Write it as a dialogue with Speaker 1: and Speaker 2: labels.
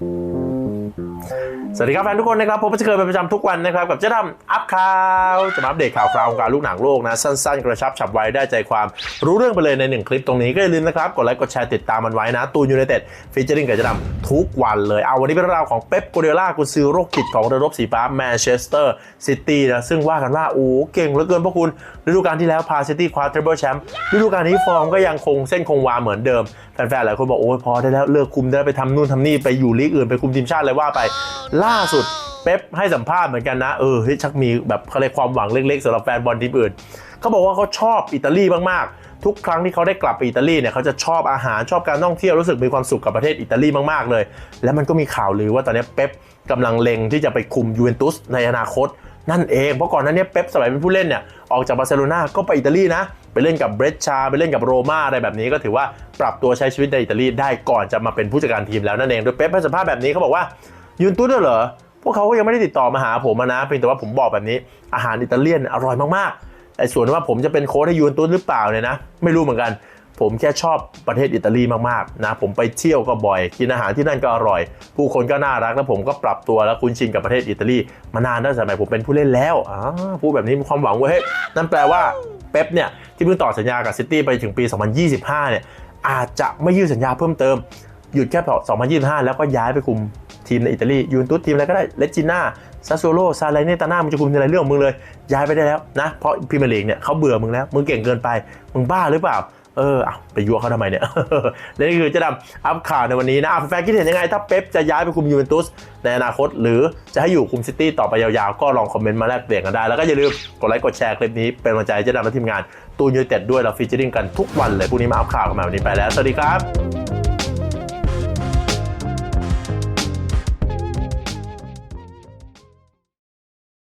Speaker 1: thank you สวัสดีครับแฟนทุกคนนะครับผมจะเคยเป็นประจำทุกวันนะครับกับเจ๊ดำอัพข่าวจะมาอัปเดตข่าวคราววงการลูกหนังโลกนะ สั้นๆ กระชับฉับไวได้ใจความรู้เรื่องไปเลยในหนึ่งคลิปตรงนี้ก็อย่าลืมนะครับ กดไลค์กดแชร์ติดตามมันไว้นะตูนยูไนเต็ดฟีเจอริงกับเจ๊ดำทุกวันเลยเอาวันนี้เป็นเรื่องราวของเป๊ปโกเดล่ากุนซือโรคจิตของเรือรบสีฟ้าแมนเชสเตอร์ซิตี้นะซึ่งว่ากันว่าโอ้เก่งเหลือเกินพวกคุณฤดูกาลที่แล้วพาซิตี้คว้าเทรเบิลแชมป์ฤดูกาลนี้ฟอร์มก็ยังคงเส้นคงวาเหมือนเดิมแฟนๆหลายคนบอกโอ้ยพอได้แล้วเลิกคุมได้ไปทำนู่นทำนี่ไปอยู่ลีกอื่นไปคุมทีมชาติอะไรว่าไปล่าสุดเป๊ปให้สัมภาษณ์เหมือนกันนะ เออชักมีแบบเขาเรียกความหวังเล็กๆสำหรับแฟนบอลทีมอื่นเขาบอกว่าเขาชอบอิตาลีมากๆ ทุกครั้งที่เขาได้กลับไปอิตาลีเนี่ยเขาจะชอบอาหารชอบการท่องเที่ยวรู้สึกมีความสุขกับประเทศอิตาลีมากๆเลย แล้วมันก็มีข่าวลือว่าตอนนี้เป๊ปกำลังเล็งที่จะไปคุมยูเวนตุสในอนาคตนั่นเอง เพราะก่อนหนั้นเนี่ยเป๊ปสมัยเป็นผู้เล่นเนี่ยออกจากบาร์เซโลนาก็ไปอิตาลีนะ ไปเล่นกับเบรชชา ไปเล่นกับโรม่าอะไรแบบนี้ก็ถือว่าปรับตัวใช้ชีวิตในอิตาลีได้ก่อนจะมาเป็นผู้จัดการทีมแล้วนั่นเองโดยเป๊ปให้สัมภาษณ์แบบนี้เขาบอกว่า ยูเวนตุสเนี่ยเหรอ พวกเขาก็ยังไม่ได้ติดต่อมาหาผมนะ เพียงแต่ว่าผมบอกแบบนี้ อาหารอิตาเลียนอร่อยมากๆ แต่ส่วนว่าผมจะเป็นโค้ชให้ยูนตุสหรือเปล่าเนี่ยนะ ไม่รู้เหมือนกัน ผมแค่ชอบประเทศอิตาลีมากๆนะ ผมไปเที่ยวก็บ่อย กินอาหารที่นั่นก็อร่อย ผู้คนก็น่ารัก แล้วผมก็ปรับตัวแล้วคุ้นชินกับประเทศอิตาลีมานานตั้งแต่สมัยผมเป็นผู้เล่นแล้วอ่าพูดแบบนี้มีความหวังเว้ยเฮ้ย นั่นแปลว่าเป๊ปเนี่ยที่เพิ่งต่อสัญญากับซิตี้ไปถึงปี 2025 เนี่ยอาจจะไม่ยืดสัญญาเพิ่มเติมหยุดแค่ 2025 แล้วก็ย้ายไปคุม ทีมในอิตาลียูเวนตุสทีมอะไรก็ได้เลจิน่าซาโซโลซาเลเนตาน่ามึงจะคุมอะไรเรื่องมึงเลย ย้ายไปได้แล้วนะ เพราะพรีเมียร์ลีกเนี่ยเขาเบื่อมึงแล้ว มึงเก่งเกินไป มึงบ้าหรือเปล่าเออเอาไปยั่วเขาทำไมเนี่ยและนี่คือเจะดำอัพข่าวในวันนี้นะแฟนคิดเห็นยังไง ถ้าเป๊ปจะย้ายไปคุมยูเวนตุสในอนาคต หรือจะให้อยู่คุมซิตี้ต่อไปยาวๆ ก็ลองคอมเมนต์มาแลกเปลี่ยนกันได้ แล้วก็อย่าลืมกดไลค์กดแชร์คลิปนี้ เป็นกำลังใจเจะดำและทีมงานตูนยูเต็ดด้วยเราฟีเจอริ่งกันทุกวันเลยพรุ่งนี้มาอัพข่าวกันใหม่วันนี้ไปแล้ว สวัสดีครับ